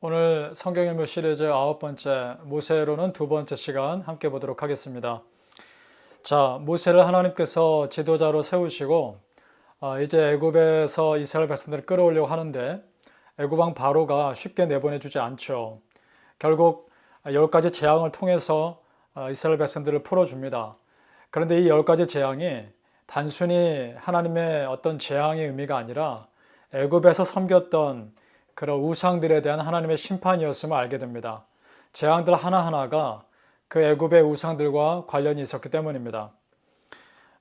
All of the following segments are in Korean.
오늘 성경일물 시리즈 아홉 번째 모세로는 두 번째 시간 함께 보도록 하겠습니다. 자, 모세를 하나님께서 지도자로 세우시고 어, 이제 애굽에서 이스라엘 백성들을 끌어올려고 하는데 애굽 왕 바로가 쉽게 내보내 주지 않죠. 결국 열 가지 재앙을 통해서 어, 이스라엘 백성들을 풀어 줍니다. 그런데 이 열 가지 재앙이 단순히 하나님의 어떤 재앙의 의미가 아니라 애굽에서 섬겼던 그런 우상들에 대한 하나님의 심판이었음을 알게 됩니다. 재앙들 하나하나가 그 애굽의 우상들과 관련이 있었기 때문입니다.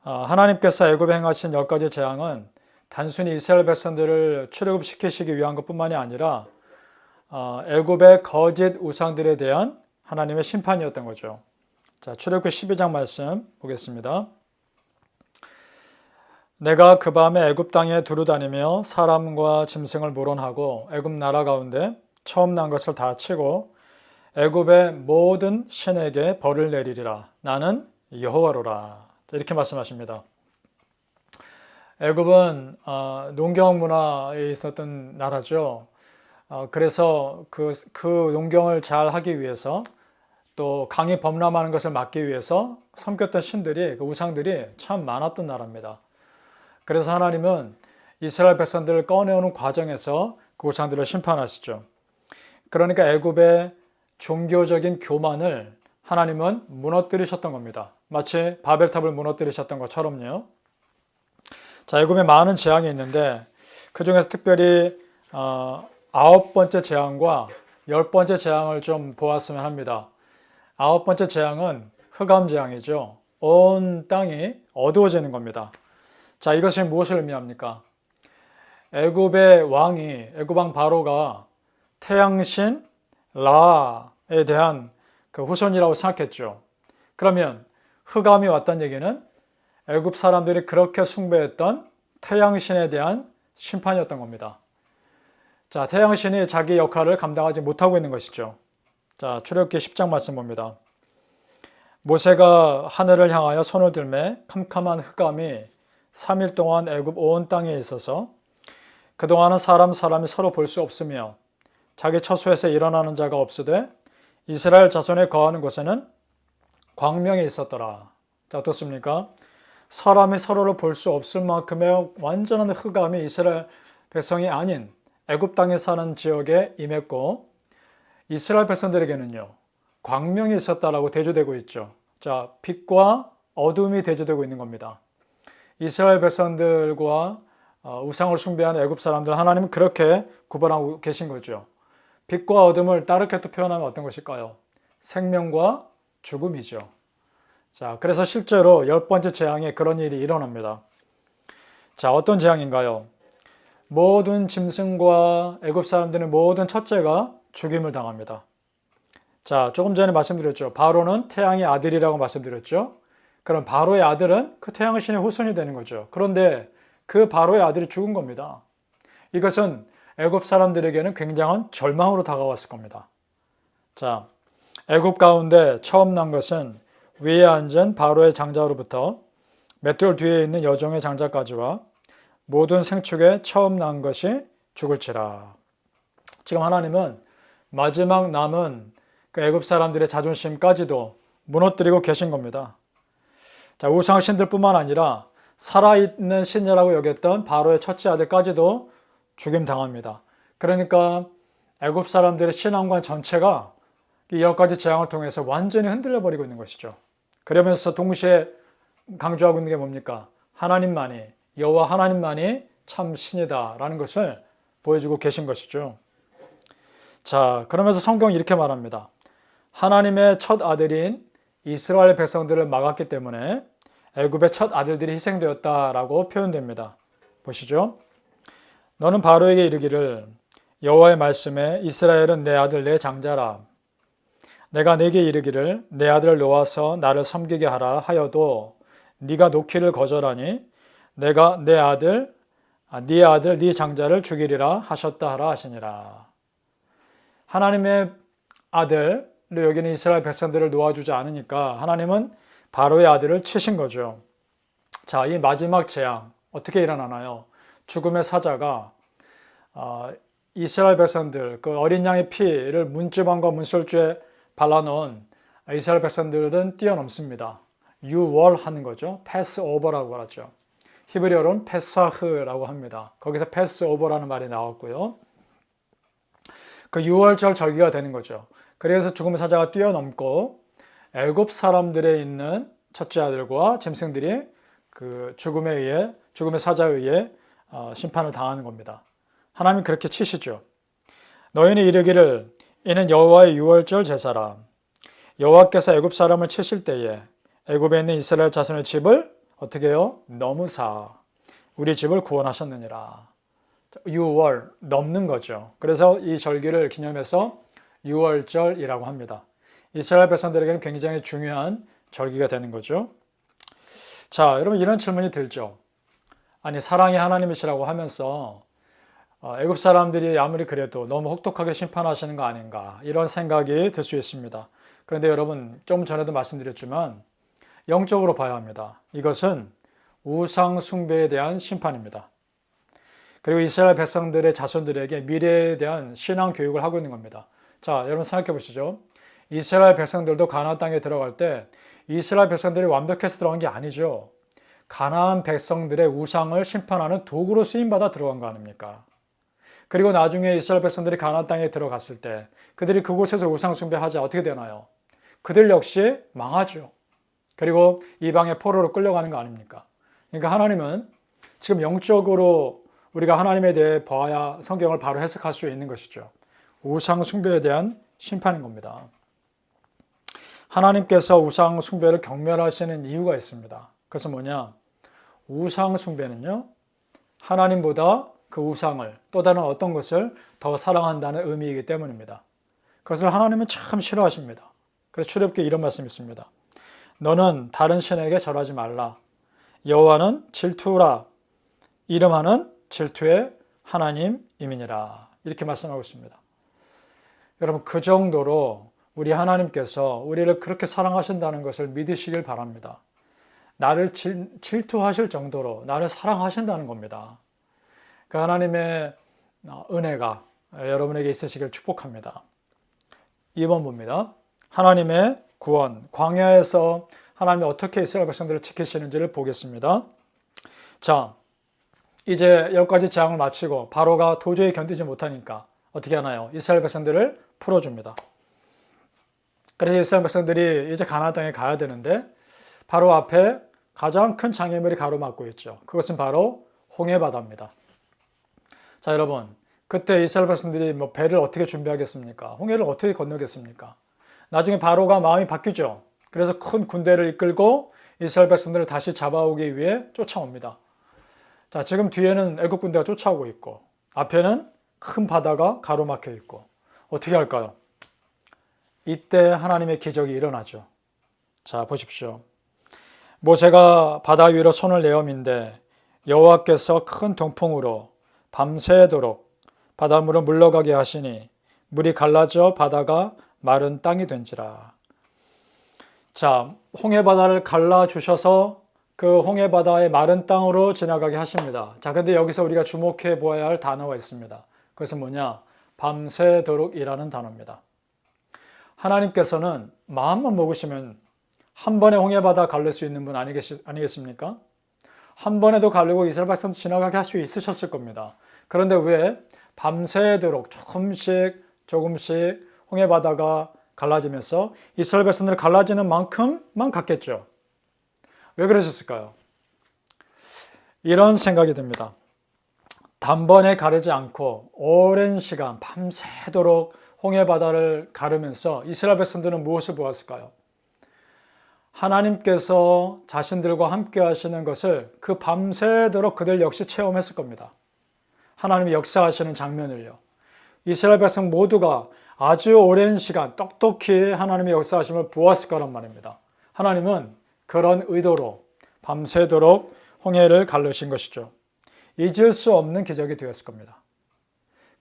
아, 하나님께서 애굽에 행하신 열 가지 재앙은 단순히 이스라엘 백성들을 출애굽시키시기 위한 것뿐만이 아니라 아, 애굽의 거짓 우상들에 대한 하나님의 심판이었던 거죠. 자, 출애굽기 12장 말씀 보겠습니다. 내가 그 밤에 애굽 땅에 두루 다니며 사람과 짐승을 모론하고 애굽 나라 가운데 처음 난 것을 다 치고 애굽의 모든 신에게 벌을 내리리라. 나는 여호와로라. 이렇게 말씀하십니다. 애굽은 어, 농경 문화에 있었던 나라죠. 어, 그래서 그, 그 농경을 잘 하기 위해서 또 강이 범람하는 것을 막기 위해서 섬겼던 신들이 그 우상들이 참 많았던 나라입니다. 그래서 하나님은 이스라엘 백성들을 꺼내오는 과정에서 그 우상들을 심판하시죠. 그러니까 애굽의 종교적인 교만을 하나님은 무너뜨리셨던 겁니다. 마치 바벨탑을 무너뜨리셨던 것처럼요. 자, 애굽에 많은 재앙이 있는데 그 중에서 특별히 어, 아홉 번째 재앙과 열 번째 재앙을 좀 보았으면 합니다. 아홉 번째 재앙은 흑암 재앙이죠. 온 땅이 어두워지는 겁니다. 자, 이것이 무엇을 의미합니까? 애굽의 왕이 애굽 왕 바로가 태양신 라에 대한 그 후손이라고 생각했죠. 그러면 흑암이 왔다는 얘기는 애굽 사람들이 그렇게 숭배했던 태양신에 대한 심판이었던 겁니다. 자, 태양신이 자기 역할을 감당하지 못하고 있는 것이죠. 자, 출애굽기 10장 말씀 봅니다. 모세가 하늘을 향하여 손을 들매 캄캄한 흑암이 3일 동안 애굽 온 땅에 있어서 그동안은 사람 사람이 서로 볼 수 없으며 자기 처소에서 일어나는 자가 없으되 이스라엘 자손에 거하는 곳에는 광명이 있었더라. 자, 어떻습니까? 사람이 서로를 볼 수 없을 만큼의 완전한 흑암이 이스라엘 백성이 아닌 애굽 땅에 사는 지역에 임했고 이스라엘 백성들에게는요. 광명이 있었다라고 대조되고 있죠. 자, 빛과 어둠이 대조되고 있는 겁니다. 이스라엘 백성들과 어, 우상을 숭배하는 애굽 사람들 하나님은 그렇게 구분하고 계신 거죠. 빛과 어둠을 다르게 또 표현하면 어떤 것일까요? 생명과 죽음이죠. 자, 그래서 실제로 열 번째 재앙에 그런 일이 일어납니다. 자, 어떤 재앙인가요? 모든 짐승과 애굽 사람들은 모든 첫째가 죽임을 당합니다. 자, 조금 전에 말씀드렸죠. 바로는 태양의 아들이라고 말씀드렸죠. 그럼 바로의 아들은 그 태양의 신의 후손이 되는 거죠. 그런데 그 바로의 아들이 죽은 겁니다. 이것은 애굽 사람들에게는 굉장한 절망으로 다가왔을 겁니다. 자, 애굽 가운데 처음 난 것은 위에 앉은 바로의 장자로부터 맷돌 뒤에 있는 여종의 장자까지와 모든 생축에 처음 난 것이 죽을지라. 지금 하나님은 마지막 남은 그 애굽 사람들의 자존심까지도 무너뜨리고 계신 겁니다. 자, 우상 신들뿐만 아니라 살아있는 신이라고 여겼던 바로의 첫째 아들까지도 죽임 당합니다. 그러니까 애굽 사람들의 신앙관 전체가 이 여러 가지 재앙을 통해서 완전히 흔들려 버리고 있는 것이죠. 그러면서 동시에 강조하고 있는 게 뭡니까? 하나님만이 여호와 하나님만이 참 신이다라는 것을 보여주고 계신 것이죠. 자, 그러면서 성경이 이렇게 말합니다. 하나님의 첫 아들인 이스라엘 백성들을 막았기 때문에 애굽의 첫 아들들이 희생되었다라고 표현됩니다. 보시죠. 너는 바로에게 이르기를 여호와의 말씀에 이스라엘은 내 아들 내 장자라. 내가 내게 이르기를 내 아들을 놓아서 나를 섬기게 하라 하여도 네가 놓기를 거절하니 내가 내 아들 아, 네 아들 네 장자를 죽이리라 하셨다 하라 하시니라. 하나님의 아들로 여기는 이스라엘 백성들을 놓아주지 않으니까 하나님은 바로의 아들을 치신 거죠. 자, 이 마지막 재앙 어떻게 일어나나요? 죽음의 사자가 어, 이스라엘 백성들 그 어린 양의 피를 문지방과 문설주에 발라놓은 이스라엘 백성들은 뛰어넘습니다. 유월하는 거죠. 패스오버라고 하죠. 히브리어로는 페사흐라고 합니다. 거기서 패스오버라는 말이 나왔고요. 그 유월절 절기가 되는 거죠. 그래서 죽음의 사자가 뛰어넘고 애굽 사람들에 있는 첫째 아들과 짐승들이 그 죽음에 의해 죽음의 사자에 의해 어, 심판을 당하는 겁니다. 하나님 그렇게 치시죠. 너희는 이르기를 이는 여호와의 유월절 제사라. 여호와께서 애굽 사람을 치실 때에 애굽에 있는 이스라엘 자손의 집을 어떻게 해요? 너무사 우리 집을 구원하셨느니라. 6월 넘는 거죠. 그래서 이 절기를 기념해서 6월절이라고 합니다. 이스라엘 백성들에게는 굉장히 중요한 절기가 되는 거죠. 자, 여러분 이런 질문이 들죠. 아니 사랑이 하나님이시라고 하면서 어, 애굽 사람들이 아무리 그래도 너무 혹독하게 심판하시는 거 아닌가 이런 생각이 들 수 있습니다. 그런데 여러분 좀 전에도 말씀드렸지만 영적으로 봐야 합니다. 이것은 우상 숭배에 대한 심판입니다. 그리고 이스라엘 백성들의 자손들에게 미래에 대한 신앙 교육을 하고 있는 겁니다. 자, 여러분 생각해 보시죠. 이스라엘 백성들도 가나안 땅에 들어갈 때 이스라엘 백성들이 완벽해서 들어간 게 아니죠. 가나안 백성들의 우상을 심판하는 도구로 쓰임 받아 들어간 거 아닙니까? 그리고 나중에 이스라엘 백성들이 가나안 땅에 들어갔을 때 그들이 그곳에서 우상 숭배하자 어떻게 되나요? 그들 역시 망하죠. 그리고 이방의 포로로 끌려가는 거 아닙니까? 그러니까 하나님은 지금 영적으로 우리가 하나님에 대해 봐야 성경을 바로 해석할 수 있는 것이죠. 우상 숭배에 대한 심판인 겁니다. 하나님께서 우상 숭배를 경멸하시는 이유가 있습니다. 그것은 뭐냐? 우상 숭배는요, 하나님보다 그 우상을 또 다른 어떤 것을 더 사랑한다는 의미이기 때문입니다. 그것을 하나님은 참 싫어하십니다. 그래서 출애굽기 이런 말씀이 있습니다. 너는 다른 신에게 절하지 말라. 여호와는 질투라. 이름하는 질투의 하나님이니라. 이렇게 말씀하고 있습니다. 여러분 그 정도로 우리 하나님께서 우리를 그렇게 사랑하신다는 것을 믿으시길 바랍니다. 나를 질, 질투하실 정도로 나를 사랑하신다는 겁니다. 그 하나님의 은혜가 여러분에게 있으시길 축복합니다. 2번 봅니다. 하나님의 구원, 광야에서 하나님이 어떻게 이스라엘 백성들을 지키시는지를 보겠습니다. 자, 이제 열 가지 재앙을 마치고 바로가 도저히 견디지 못하니까 어떻게 하나요? 이스라엘 백성들을 풀어줍니다. 그래서 이스라엘 백성들이 이제 가나안 땅에 가야 되는데 바로 앞에 가장 큰 장애물이 가로막고 있죠. 그것은 바로 홍해 바다입니다. 자, 여러분. 그때 이스라엘 백성들이 뭐 배를 어떻게 준비하겠습니까? 홍해를 어떻게 건너겠습니까? 나중에 바로가 마음이 바뀌죠. 그래서 큰 군대를 이끌고 이스라엘 백성들을 다시 잡아오기 위해 쫓아옵니다. 자, 지금 뒤에는 애국 군대가 쫓아오고 있고 앞에는 큰 바다가 가로막혀 있고 어떻게 할까요? 이때 하나님의 기적이 일어나죠. 자, 보십시오. 모세가 바다 위로 손을 내어민데 여호와께서 큰 동풍으로 밤새도록 바닷물을 물러가게 하시니 물이 갈라져 바다가 마른 땅이 된지라. 자, 홍해 바다를 갈라 주셔서 그 홍해 바다의 마른 땅으로 지나가게 하십니다. 자, 근데 여기서 우리가 주목해 보아야 할 단어가 있습니다. 그것은 뭐냐? 밤새도록이라는 단어입니다. 하나님께서는 마음만 먹으시면 한 번에 홍해 바다 갈릴 수 있는 분 아니겠습니까? 한 번에도 갈리고 이스라엘 백성도 지나가게 할 수 있으셨을 겁니다. 그런데 왜 밤새도록 조금씩 조금씩 홍해 바다가 갈라지면서 이스라엘 백성들 갈라지는 만큼만 갔겠죠. 왜 그러셨을까요? 이런 생각이 듭니다. 단번에 가르지 않고 오랜 시간 밤새도록 홍해 바다를 가르면서 이스라엘 백성들은 무엇을 보았을까요? 하나님께서 자신들과 함께 하시는 것을 그 밤새도록 그들 역시 체험했을 겁니다. 하나님이 역사하시는 장면을요. 이스라엘 백성 모두가 아주 오랜 시간 똑똑히 하나님의 역사하심을 보았을 거란 말입니다. 하나님은 그런 의도로 밤새도록 홍해를 갈르신 것이죠. 잊을 수 없는 기적이 되었을 겁니다.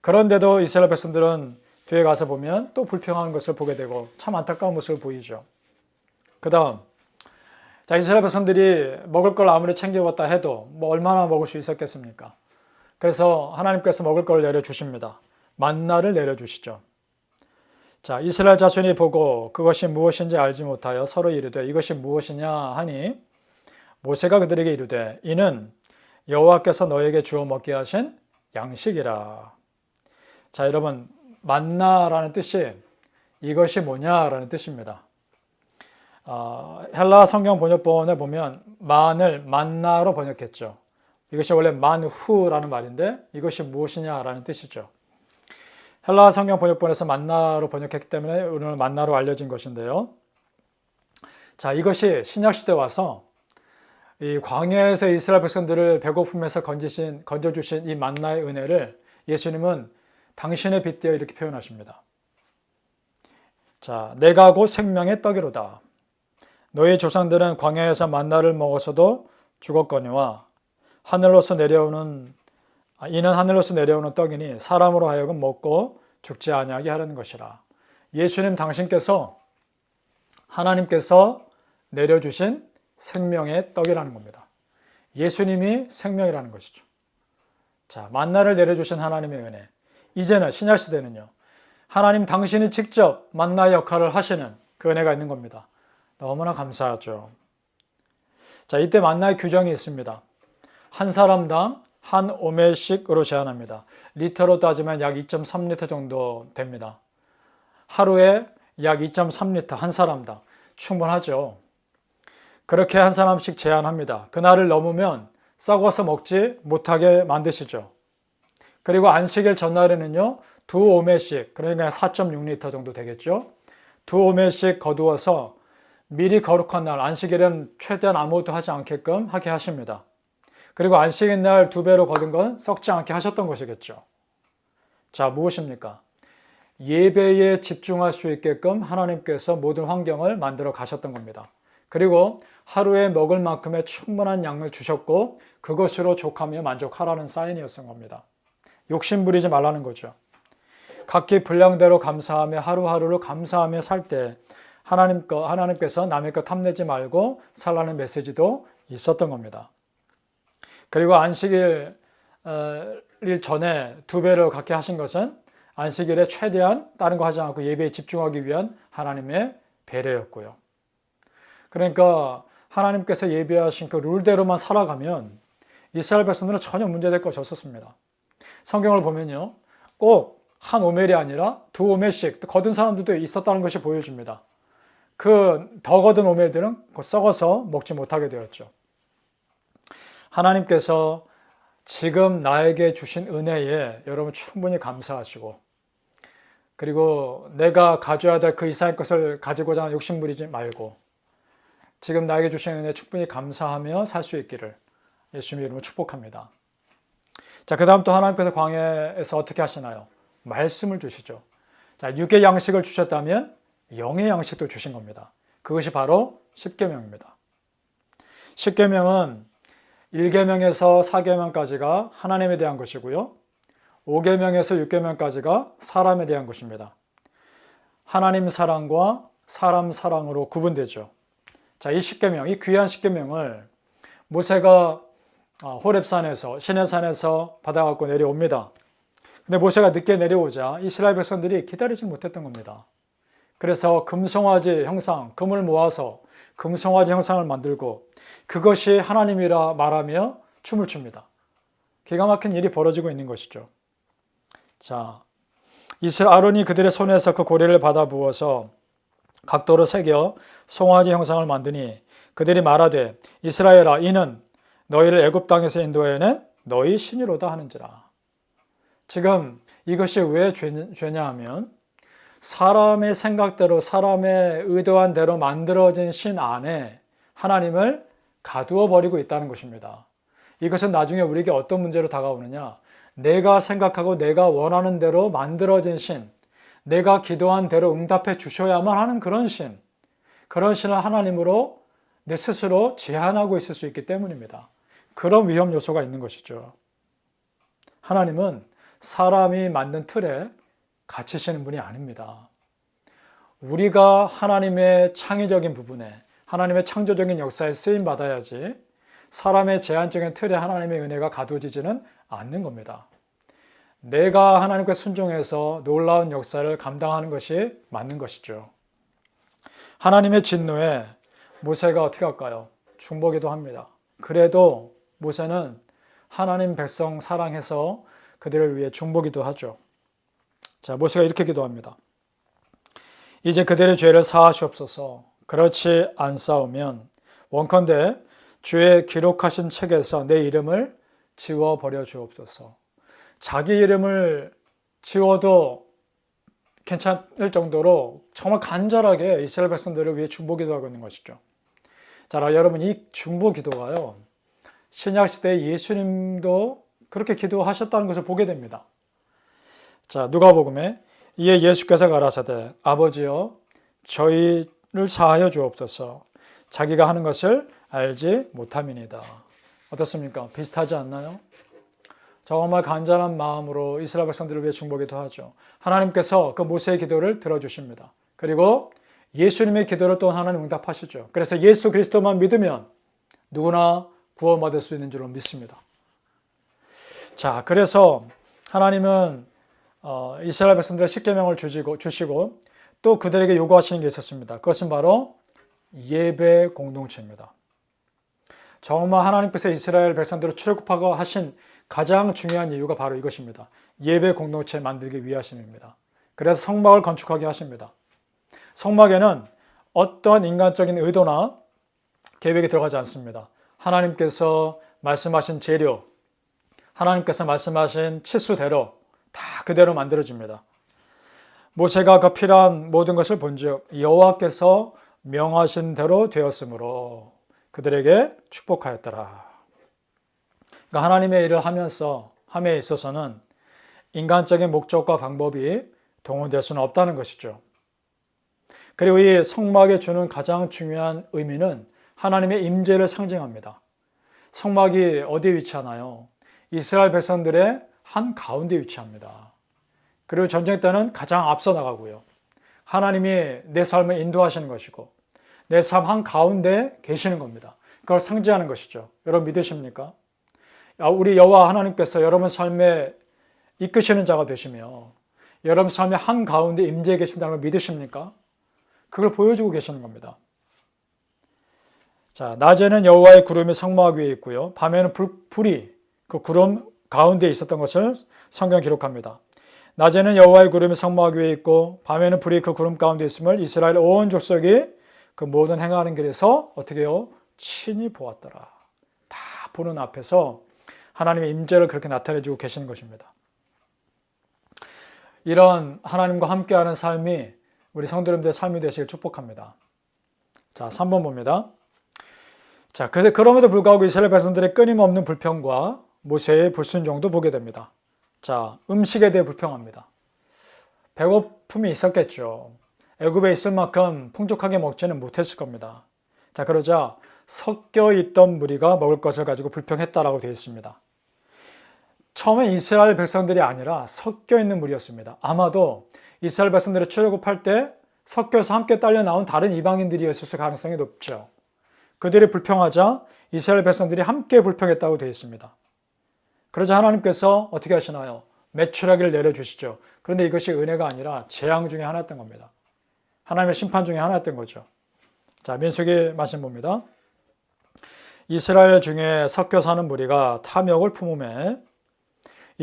그런데도 이스라엘 백성들은 뒤에 가서 보면 또 불평한 것을 보게 되고 참 안타까운 모습을 보이죠. 그 다음, 자, 이스라엘 백성들이 먹을 걸 아무리 챙겨왔다 해도 뭐 얼마나 먹을 수 있었겠습니까? 그래서 하나님께서 먹을 걸 내려주십니다. 만나를 내려주시죠. 자, 이스라엘 자손이 보고 그것이 무엇인지 알지 못하여 서로 이르되 이것이 무엇이냐 하니 모세가 그들에게 이르되 이는 여호와께서 너에게 주어 먹게 하신 양식이라. 자, 여러분 만나라는 뜻이 이것이 뭐냐라는 뜻입니다. 어, 헬라 성경 번역본에 보면 만을 만나로 번역했죠. 이것이 원래 만후라는 말인데 이것이 무엇이냐라는 뜻이죠. 헬라 성경 번역본에서 만나로 번역했기 때문에 오늘 만나로 알려진 것인데요. 자, 이것이 신약 시대 와서 이 광야에서 이스라엘 백성들을 배고픔에서 건지신 건져 주신 이 만나의 은혜를 예수님은 당신의 빗대어 이렇게 표현하십니다. 자, 내가 곧 생명의 떡이로다. 너희 조상들은 광야에서 만나를 먹어서도 죽었거니와 하늘로서 내려오는 아, 이는 하늘로서 내려오는 떡이니 사람으로 하여금 먹고 죽지 아니하게 하려는 것이라. 예수님 당신께서 하나님께서 내려주신 생명의 떡이라는 겁니다. 예수님이 생명이라는 것이죠. 자, 만나를 내려주신 하나님의 은혜. 이제는 신약 시대는요. 하나님 당신이 직접 만나의 역할을 하시는 그 은혜가 있는 겁니다. 너무나 감사하죠. 자, 이때 만나의 규정이 있습니다. 한 사람당 한 오멜씩으로 제한합니다. 리터로 따지면 약 2.3리터 정도 됩니다. 하루에 약 2.3리터 한 사람당 충분하죠. 그렇게 한 사람씩 제한합니다. 그날을 넘으면 썩어서 먹지 못하게 만드시죠. 그리고 안식일 전날에는요, 두 오멜씩, 그러니까 4.6리터 정도 되겠죠. 두 오멜씩 거두어서 미리 거룩한 날, 안식일은 최대한 아무것도 하지 않게끔 하게 하십니다. 그리고 안식일 날 두 배로 거둔 건 썩지 않게 하셨던 것이겠죠. 자, 무엇입니까? 예배에 집중할 수 있게끔 하나님께서 모든 환경을 만들어 가셨던 겁니다. 그리고 하루에 먹을 만큼의 충분한 양을 주셨고 그것으로 족하며 만족하라는 사인이었던 겁니다. 욕심 부리지 말라는 거죠. 각기 분량대로 감사하며 하루하루를 감사하며 살 때 하나님 거 하나님께서 남의 것 탐내지 말고 살라는 메시지도 있었던 겁니다. 그리고 안식일 일 전에 두 배를 갖게 하신 것은 안식일에 최대한 다른 거 하지 않고 예배에 집중하기 위한 하나님의 배려였고요. 그러니까 하나님께서 예배하신 그 룰대로만 살아가면 이스라엘 백성들은 전혀 문제될 것이 없었습니다. 성경을 보면요. 꼭 한 오멜이 아니라 두 오멜씩 거둔 사람들도 있었다는 것이 보여줍니다. 그 더 거둔 오멜들은 썩어서 먹지 못하게 되었죠. 하나님께서 지금 나에게 주신 은혜에 여러분 충분히 감사하시고 그리고 내가 가져야 될 그 이상의 것을 가지고자 욕심 부리지 말고 지금 나에게 주신 은혜 충분히 감사하며 살 수 있기를 예수님의 이름으로 축복합니다. 자, 그 다음 또 하나님께서 광야에서 어떻게 하시나요? 말씀을 주시죠. 자, 육의 양식을 주셨다면 영의 양식도 주신 겁니다. 그것이 바로 십계명입니다. 십계명은 1계명에서 4계명까지가 하나님에 대한 것이고요. 5계명에서 6계명까지가 사람에 대한 것입니다. 하나님 사랑과 사람 사랑으로 구분되죠. 자, 이 10계명, 이 귀한 10계명을 모세가 어, 호렙산에서 시내산에서 받아갖고 내려옵니다. 근데 모세가 늦게 내려오자 이스라엘 백성들이 기다리지 못했던 겁니다. 그래서 금송아지 형상, 금을 모아서 금송아지 형상을 만들고 그것이 하나님이라 말하며 춤을 춥니다. 기가 막힌 일이 벌어지고 있는 것이죠. 자, 이스라 아론이 그들의 손에서 그 고리를 받아 부어서 각도로 새겨 송아지 형상을 만드니 그들이 말하되 이스라엘아 이는 너희를 애굽 땅에서 인도해낸 너희 신이로다 하는지라. 지금 이것이 왜 죄냐 하면 사람의 생각대로 사람의 의도한 대로 만들어진 신 안에 하나님을 가두어 버리고 있다는 것입니다. 이것은 나중에 우리에게 어떤 문제로 다가오느냐? 내가 생각하고 내가 원하는 대로 만들어진 신, 내가 기도한 대로 응답해 주셔야만 하는 그런 신, 그런 신을 하나님으로 내 스스로 제한하고 있을 수 있기 때문입니다. 그런 위험 요소가 있는 것이죠. 하나님은 사람이 만든 틀에 갇히시는 분이 아닙니다. 우리가 하나님의 창의적인 부분에 하나님의 창조적인 역사에 쓰임 받아야지 사람의 제한적인 틀에 하나님의 은혜가 가두어지지는 않는 겁니다. 내가 하나님께 순종해서 놀라운 역사를 감당하는 것이 맞는 것이죠. 하나님의 진노에 모세가 어떻게 할까요? 중보기도 합니다. 그래도 모세는 하나님 백성 사랑해서 그들을 위해 중보기도 하죠. 자, 모세가 이렇게 기도합니다. 이제 그들의 죄를 사하시옵소서. 그렇지 않사오면 원컨대 주의 기록하신 책에서 내 이름을 지워 버려 주옵소서. 자기 이름을 지워도 괜찮을 정도로 정말 간절하게 이스라엘 백성들을 위해 중보기도 하고 있는 것이죠. 자, 여러분 이 중보 기도가요. 신약 시대 예수님도 그렇게 기도하셨다는 것을 보게 됩니다. 자, 누가복음에 이에 예수께서 가라사대 아버지여 저희를 사하여 주옵소서. 자기가 하는 것을 알지 못함이니다. 어떻습니까? 비슷하지 않나요? 정말 간절한 마음으로 이스라엘 백성들을 위해 중보기도 하죠. 하나님께서 그 모세의 기도를 들어주십니다. 그리고 예수님의 기도를 또 하나님 응답하시죠. 그래서 예수 그리스도만 믿으면 누구나 구원받을 수 있는 줄로 믿습니다. 자, 그래서 하나님은 어, 이스라엘 백성들의 십계명을 주시고, 주시고 또 그들에게 요구하시는 게 있었습니다. 그것은 바로 예배 공동체입니다. 정말 하나님께서 이스라엘 백성들을 출애굽하고 하신 가장 중요한 이유가 바로 이것입니다. 예배 공동체 만들기 위하심입니다. 그래서 성막을 건축하게 하십니다. 성막에는 어떠한 인간적인 의도나 계획이 들어가지 않습니다. 하나님께서 말씀하신 재료, 하나님께서 말씀하신 치수대로 다 그대로 만들어집니다. 모세가 그 필요한 모든 것을 본즉 여호와께서 명하신 대로 되었으므로 그들에게 축복하였더라. 그러니까 하나님의 일을 하면서 함에 있어서는 인간적인 목적과 방법이 동원될 수는 없다는 것이죠. 그리고 이 성막에 주는 가장 중요한 의미는 하나님의 임재를 상징합니다. 성막이 어디에 위치하나요? 이스라엘 백성들의 한 가운데 위치합니다. 그리고 전쟁 때는 가장 앞서 나가고요. 하나님이 내 삶을 인도하시는 것이고 내 삶 한 가운데 계시는 겁니다. 그걸 상징하는 것이죠. 여러분 믿으십니까? 아, 우리 여호와 하나님께서 여러분 삶에 이끄시는 자가 되시며 여러분 삶의 한 가운데 임재해 계신다는 걸 믿으십니까? 그걸 보여주고 계시는 겁니다. 자, 낮에는 여호와의 구름이 성막 위에 있고요. 밤에는 불, 불이 그 구름 가운데 있었던 것을 성경 기록합니다. 낮에는 여호와의 구름이 성막 위에 있고 밤에는 불이 그 구름 가운데 있음을 이스라엘 온 족속이 그 모든 행하는 길에서 어떻게 해요? 친히 보았더라. 다 보는 앞에서 하나님의 임재를 그렇게 나타내 주고 계시는 것입니다. 이런 하나님과 함께하는 삶이 우리 성도님들의 삶이 되시길 축복합니다. 자, 3번 봅니다. 자, 그럼에도 불구하고 이스라엘 백성들의 끊임없는 불평과 모세의 불순종도 보게 됩니다. 자, 음식에 대해 불평합니다. 배고픔이 있었겠죠. 애굽에 있을 만큼 풍족하게 먹지는 못했을 겁니다. 자, 그러자 섞여 있던 무리가 먹을 것을 가지고 불평했다라고 되어 있습니다. 처음에 이스라엘 백성들이 아니라 섞여 있는 무리였습니다. 아마도 이스라엘 백성들이 출애굽할 때 섞여서 함께 딸려 나온 다른 이방인들이었을 가능성이 높죠. 그들이 불평하자 이스라엘 백성들이 함께 불평했다고 되어 있습니다. 그러자 하나님께서 어떻게 하시나요? 매출하기를 내려주시죠. 그런데 이것이 은혜가 아니라 재앙 중에 하나였던 겁니다. 하나님의 심판 중에 하나였던 거죠. 자, 민수기 말씀 봅니다. 이스라엘 중에 섞여 사는 무리가 탐욕을 품음에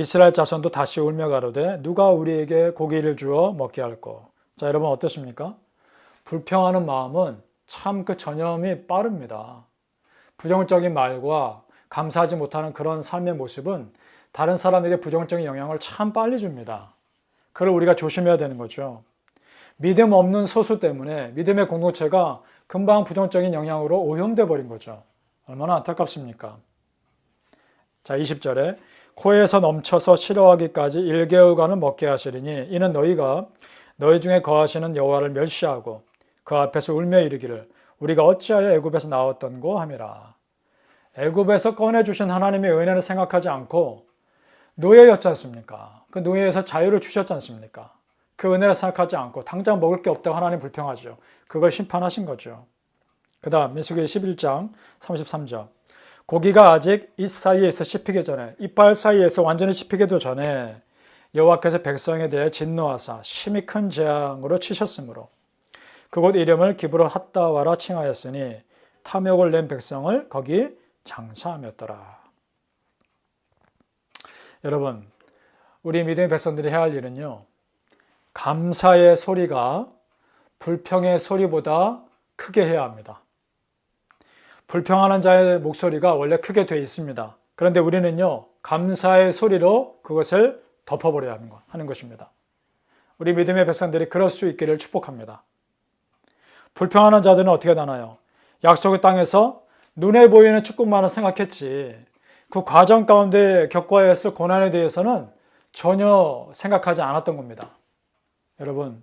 이스라엘 자손도 다시 울며 가로되 누가 우리에게 고기를 주어 먹게 할꼬. 자, 여러분 어떻습니까? 불평하는 마음은 참 그 전염이 빠릅니다. 부정적인 말과 감사하지 못하는 그런 삶의 모습은 다른 사람에게 부정적인 영향을 참 빨리 줍니다. 그걸 우리가 조심해야 되는 거죠. 믿음 없는 소수 때문에 믿음의 공동체가 금방 부정적인 영향으로 오염돼 버린 거죠. 얼마나 안타깝습니까? 자, 20절에 코에서 넘쳐서 싫어하기까지 1개월간은 먹게 하시리니 이는 너희가 너희 중에 거하시는 여호와를 멸시하고 그 앞에서 울며 이르기를 우리가 어찌하여 애굽에서 나왔던고 함이라. 애굽에서 꺼내 주신 하나님의 은혜를 생각하지 않고 노예였지 않습니까? 그 노예에서 자유를 주셨지 않습니까? 그 은혜를 생각하지 않고 당장 먹을 게 없다고 하나님 불평하죠. 그걸 심판하신 거죠. 그 다음 민수기 11장 33절 고기가 아직 이 사이에서 씹히기 전에 이빨 사이에서 완전히 씹히기도 전에 여호와께서 백성에 대해 진노하사 심히 큰 재앙으로 치셨으므로 그곳 이름을 기브로 핫다와라 칭하였으니 탐욕을 낸 백성을 거기 장사하였더라. 여러분, 우리 믿음의 백성들이 해야 할 일은요. 감사의 소리가 불평의 소리보다 크게 해야 합니다. 불평하는 자의 목소리가 원래 크게 돼 있습니다. 그런데 우리는요, 감사의 소리로 그것을 덮어버려야 하는 것입니다. 우리 믿음의 백성들이 그럴 수 있기를 축복합니다. 불평하는 자들은 어떻게 나나요? 약속의 땅에서 눈에 보이는 축복만을 생각했지, 그 과정 가운데 겪어야 했을 고난에 대해서는 전혀 생각하지 않았던 겁니다. 여러분,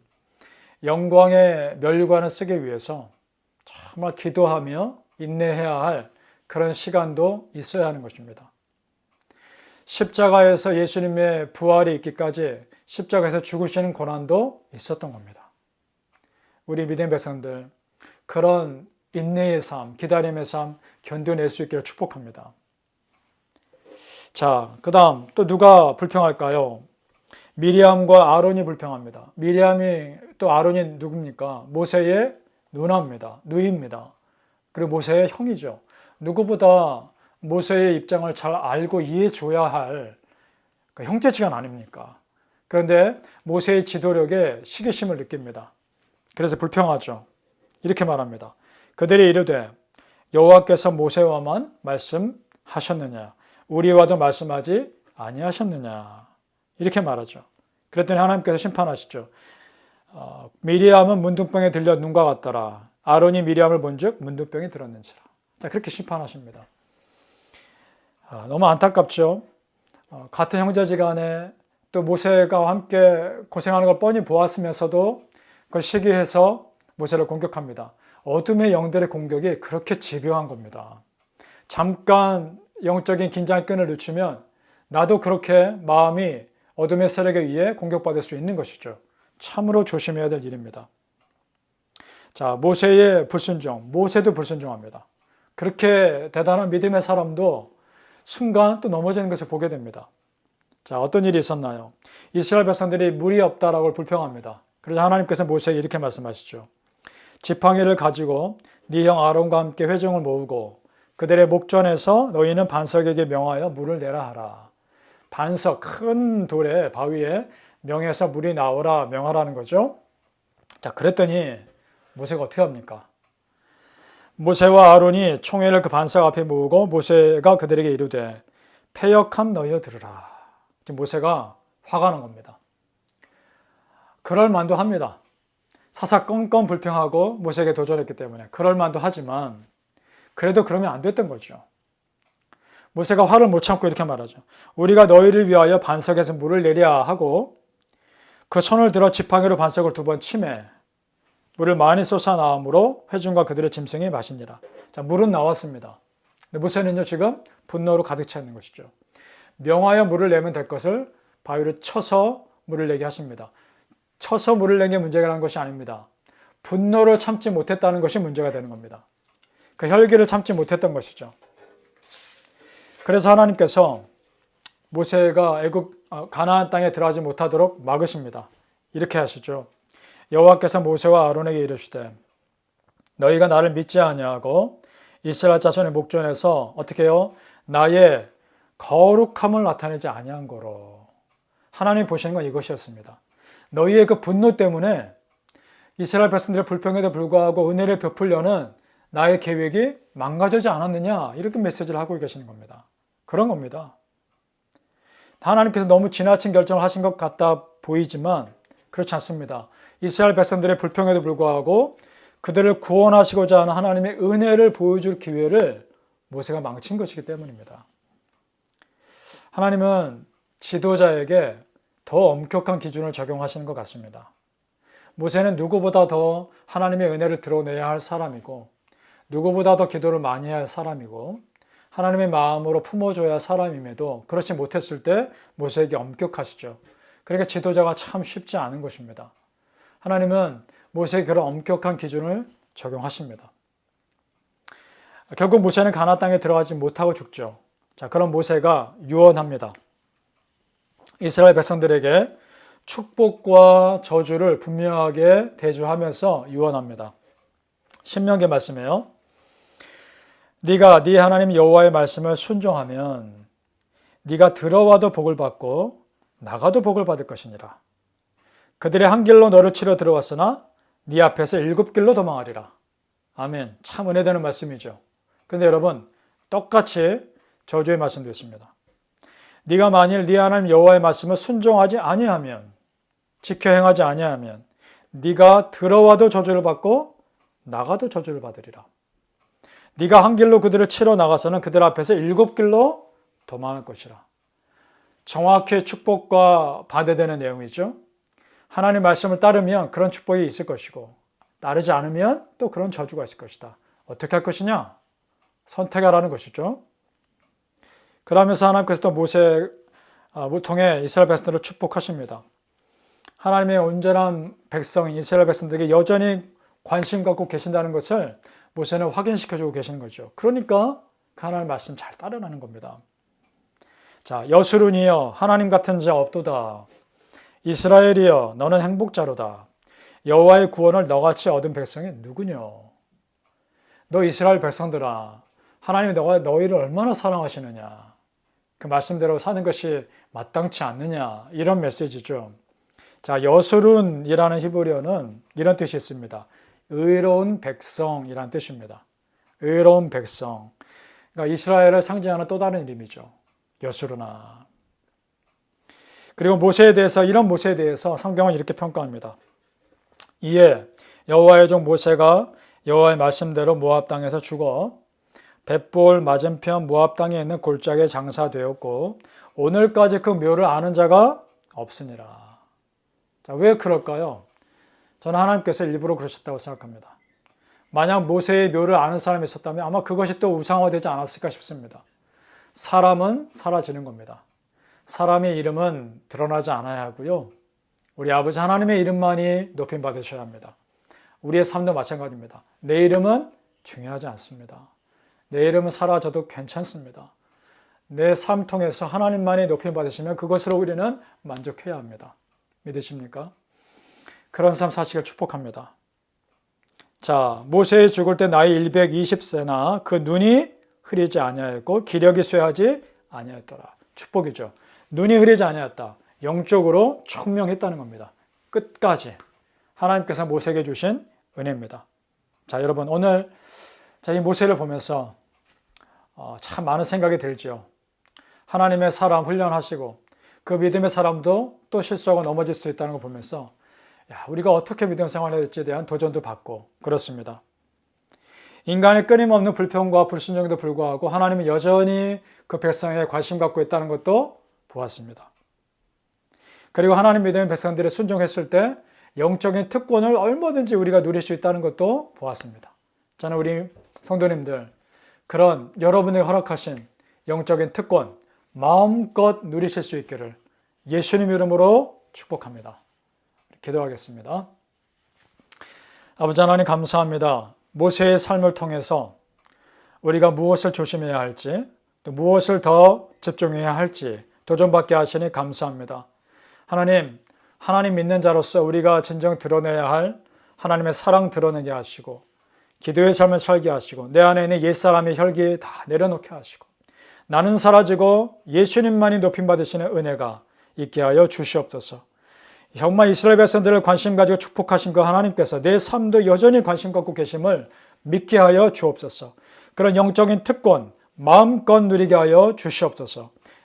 영광의 멸관을 쓰기 위해서 정말 기도하며 인내해야 할 그런 시간도 있어야 하는 것입니다. 십자가에서 예수님의 부활이 있기까지 십자가에서 죽으시는 고난도 있었던 겁니다. 우리 믿음 백성들 그런 인내의 삶, 기다림의 삶 견뎌낼 수 있기를 축복합니다. 자, 그 다음 또 누가 불평할까요? 미리암과 아론이 불평합니다. 미리암이 또 아론이 누굽니까? 모세의 누나입니다. 누이입니다. 그리고 모세의 형이죠. 누구보다 모세의 입장을 잘 알고 이해해 줘야 할 그 형제지간 아닙니까? 그런데 모세의 지도력에 시기심을 느낍니다. 그래서 불평하죠. 이렇게 말합니다. 그들이 이르되 여호와께서 모세와만 말씀하셨느냐 우리와도 말씀하지 아니하셨느냐 이렇게 말하죠. 그랬더니 하나님께서 심판하시죠. 어, 미리암은 문둥병에 들려 눈과 같더라. 아론이 미리암을 본즉 문둥병이 들었는지라. 자, 그렇게 심판하십니다. 아, 너무 안타깝죠. 어, 같은 형제지간에 또 모세가 함께 고생하는 걸 뻔히 보았으면서도 그 시기해서 모세를 공격합니다. 어둠의 영들의 공격이 그렇게 집요한 겁니다. 잠깐 영적인 긴장 끈을 늦추면 나도 그렇게 마음이 어둠의 세력에 의해 공격받을 수 있는 것이죠. 참으로 조심해야 될 일입니다. 자, 모세의 불순종, 모세도 불순종합니다. 그렇게 대단한 믿음의 사람도 순간 또 넘어지는 것을 보게 됩니다. 자, 어떤 일이 있었나요? 이스라엘 백성들이 물이 없다라고 불평합니다. 그래서 하나님께서 모세에게 이렇게 말씀하시죠. 지팡이를 가지고 네 형 아론과 함께 회중을 모으고 그들의 목전에서 너희는 반석에게 명하여 물을 내라 하라. 반석 큰 돌에 바위에 명해서 물이 나오라 명하라는 거죠. 자, 그랬더니 모세가 어떻게 합니까? 모세와 아론이 총회를 그 반석 앞에 모으고 모세가 그들에게 이르되 패역한 너희여 들으라. 지금 모세가 화가 난 겁니다. 그럴 만도 합니다. 사사건건 불평하고 모세에게 도전했기 때문에 그럴 만도 하지만 그래도 그러면 안 됐던 거죠. 모세가 화를 못 참고 이렇게 말하죠. 우리가 너희를 위하여 반석에서 물을 내려 하고 그 손을 들어 지팡이로 반석을 두 번 치매 물을 많이 쏟아 나옴으로 회중과 그들의 짐승이 마시니라. 자, 물은 나왔습니다. 근데 모세는요, 지금 분노로 가득 차 있는 것이죠. 명하여 물을 내면 될 것을 바위로 쳐서 물을 내게 하십니다. 쳐서 물을 내게 문제가 난 것이 아닙니다. 분노를 참지 못했다는 것이 문제가 되는 겁니다. 그 혈기를 참지 못했던 것이죠. 그래서 하나님께서 모세가 애국 어, 가나안 땅에 들어가지 못하도록 막으십니다. 이렇게 하시죠. 여호와께서 모세와 아론에게 이르시되 너희가 나를 믿지 아니하고 이스라엘 자손의 목전에서 어떻게 해요? 나의 거룩함을 나타내지 아니한 거로 하나님 보시는 건 이것이었습니다. 너희의 그 분노 때문에 이스라엘 백성들의 불평에도 불구하고 은혜를 베풀려는 나의 계획이 망가지지 않았느냐 이렇게 메시지를 하고 계시는 겁니다. 그런 겁니다. 하나님께서 너무 지나친 결정을 하신 것 같다 보이지만 그렇지 않습니다. 이스라엘 백성들의 불평에도 불구하고 그들을 구원하시고자 하는 하나님의 은혜를 보여줄 기회를 모세가 망친 것이기 때문입니다. 하나님은 지도자에게 더 엄격한 기준을 적용하시는 것 같습니다. 모세는 누구보다 더 하나님의 은혜를 드러내야 할 사람이고, 누구보다 더 기도를 많이 해야 할 사람이고, 하나님의 마음으로 품어줘야 할 사람임에도 그렇지 못했을 때 모세에게 엄격하시죠. 그러니까 지도자가 참 쉽지 않은 것입니다. 하나님은 모세에게 그런 엄격한 기준을 적용하십니다. 결국 모세는 가나 땅에 들어가지 못하고 죽죠. 자, 그럼 모세가 유언합니다. 이스라엘 백성들에게 축복과 저주를 분명하게 대주하면서 유언합니다. 신명기 말씀이에요. 네가 네 하나님 여호와의 말씀을 순종하면 네가 들어와도 복을 받고 나가도 복을 받을 것이니라. 그들의 한 길로 너를 치러 들어왔으나 네 앞에서 일곱 길로 도망하리라. 아멘. 참 은혜되는 말씀이죠. 그런데 여러분 똑같이 저주의 말씀도 있습니다. 네가 만일 네 하나님 여호와의 말씀을 순종하지 아니하면 지켜 행하지 아니하면 네가 들어와도 저주를 받고 나가도 저주를 받으리라. 네가 한 길로 그들을 치러 나가서는 그들 앞에서 일곱 길로 도망할 것이라. 정확히 축복과 반대되는 내용이죠. 하나님 말씀을 따르면 그런 축복이 있을 것이고 따르지 않으면 또 그런 저주가 있을 것이다. 어떻게 할 것이냐? 선택하라는 것이죠. 그러면서 하나님께서 또 모세 아, 통해 이스라엘 백성들을 축복하십니다. 하나님의 온전한 백성 이스라엘 백성들에게 여전히 관심 갖고 계신다는 것을 모세는 확인시켜주고 계시는 거죠. 그러니까 그 하나님 말씀 잘 따르라는 겁니다. 자, 여수룬이여 하나님 같은 자 없도다. 이스라엘이여 너는 행복자로다. 여호와의 구원을 너같이 얻은 백성이 누구뇨? 너 이스라엘 백성들아 하나님이 너가 너희를 얼마나 사랑하시느냐? 그 말씀대로 사는 것이 마땅치 않느냐? 이런 메시지죠. 자, 여수룬이라는 히브리어는 이런 뜻이 있습니다. 의로운 백성이라는 뜻입니다. 의로운 백성. 그러니까 이스라엘을 상징하는 또 다른 이름이죠. 여수르나. 그리고 모세에 대해서 이런 모세에 대해서 성경은 이렇게 평가합니다. 이에 여호와의 종 모세가 여호와의 말씀대로 모압 땅에서 죽어 벳볼 맞은편 모압 땅에 있는 골짜기에 장사되었고 오늘까지 그 묘를 아는 자가 없으니라. 자, 왜 그럴까요? 저는 하나님께서 일부러 그러셨다고 생각합니다. 만약 모세의 묘를 아는 사람이 있었다면 아마 그것이 또 우상화되지 않았을까 싶습니다. 사람은 사라지는 겁니다. 사람의 이름은 드러나지 않아야 하고요. 우리 아버지 하나님의 이름만이 높임 받으셔야 합니다. 우리의 삶도 마찬가지입니다. 내 이름은 중요하지 않습니다. 내 이름은 사라져도 괜찮습니다. 내 삶 통해서 하나님만이 높임 받으시면 그것으로 우리는 만족해야 합니다. 믿으십니까? 그런 삶 사시길 축복합니다. 자, 모세의 죽을 때 나이 120세나 그 눈이 흐리지 아니하였고 기력이 쇠하지 아니하였더라. 축복이죠. 눈이 흐리지 아니하였다. 영적으로 청명했다는 겁니다. 끝까지 하나님께서 모세에게 주신 은혜입니다. 자, 여러분 오늘 이 모세를 보면서 어, 참 많은 생각이 들죠. 하나님의 사람 훈련하시고 그 믿음의 사람도 또 실수하고 넘어질 수 있다는 걸 보면서 야, 우리가 어떻게 믿음 생활해야 될지에 대한 도전도 받고 그렇습니다. 인간의 끊임없는 불평과 불순종에도 불구하고 하나님이 여전히 그 백성에 관심 갖고 있다는 것도 보았습니다. 그리고 하나님 믿음의 백성들이 순종했을 때 영적인 특권을 얼마든지 우리가 누릴 수 있다는 것도 보았습니다. 저는 우리 성도님들 그런 여러분의 허락하신 영적인 특권 마음껏 누리실 수 있기를 예수님 이름으로 축복합니다. 기도하겠습니다. 아버지 하나님 감사합니다. 모세의 삶을 통해서 우리가 무엇을 조심해야 할지 또 무엇을 더 집중해야 할지 도전받게 하시니 감사합니다. 하나님, 하나님 믿는 자로서 우리가 진정 드러내야 할 하나님의 사랑 드러내게 하시고 기도의 삶을 살게 하시고 내 안에 있는 옛사람의 혈기 다 내려놓게 하시고 나는 사라지고 예수님만이 높임 받으시는 은혜가 있게 하여 주시옵소서. 정말 이스라엘 백성들을 관심 가지고 축복하신 그 하나님께서 내 삶도 여전히 관심 갖고 계심을 믿게 하여 주옵소서. 그런 영적인 특권 마음껏 누리게 하여 주시옵소서.